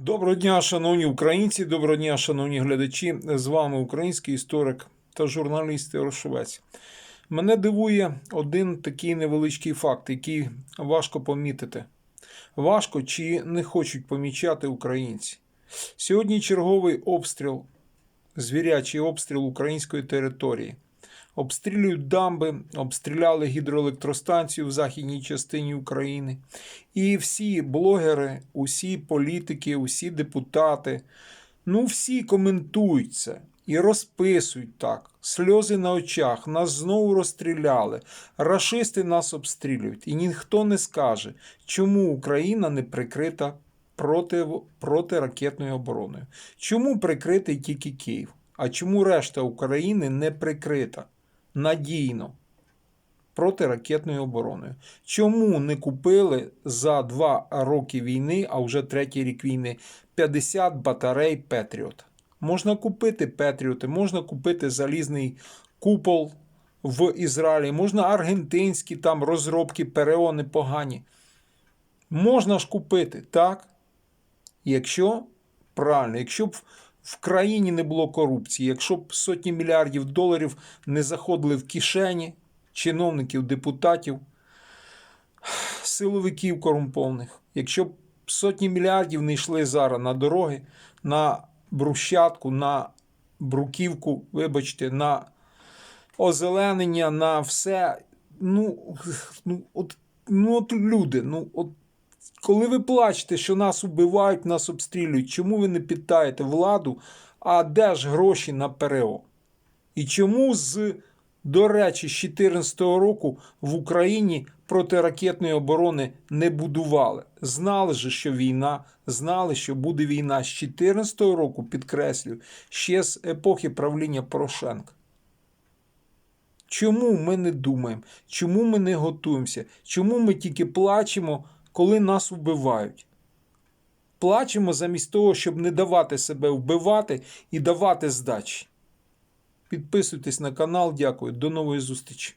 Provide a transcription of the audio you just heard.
Доброго дня, шановні українці, доброго дня, шановні глядачі. З вами український історик та журналіст Ярошовець. Мене дивує один такий невеличкий факт, який важко помітити. Важко чи не хочуть помічати українці. Сьогодні черговий обстріл, звірячий обстріл української території. Обстрілюють дамби, обстріляли гідроелектростанцію в західній частині України. І всі блогери, усі політики, усі депутати, ну всі коментують це і розписують так. Сльози на очах, нас знову розстріляли, рашисти нас обстрілюють. І ніхто не скаже, чому Україна не прикрита проти, протиракетною обороною. Чому прикритий тільки Київ? А чому решта України не прикрита надійно протиракетною обороною? Чому не купили за два роки війни, а вже третій рік війни, 50 батарей Петріот? Можна купити Петріоти, можна купити залізний купол в Ізраїлі, можна аргентинські там розробки ПРО непогані. Можна ж купити, так? Якщо правильно, якщо б в країні не було корупції, якщо б сотні мільярдів доларів не заходили в кишені чиновників, депутатів, силовиків корумпованих, якщо б сотні мільярдів не йшли зараз на дороги, на брусчатку, на бруківку, вибачте, на озеленення, на все. Ну, ну, от, ну, от люди, ну, от коли ви плачете, що нас убивають, нас обстрілюють, чому ви не питаєте владу, а де ж гроші на ПРО? І чому з, до речі, з 2014 року в Україні протиракетної оборони не будували? Знали же, що війна, знали, що буде війна з 2014 року, підкреслюю, ще з епохи правління Порошенка. Чому ми не думаємо? Чому ми не готуємося? Чому ми тільки плачемо, коли нас вбивають? Плачемо замість того, щоб не давати себе вбивати і давати здачі. Підписуйтесь на канал. Дякую. До нової зустрічі.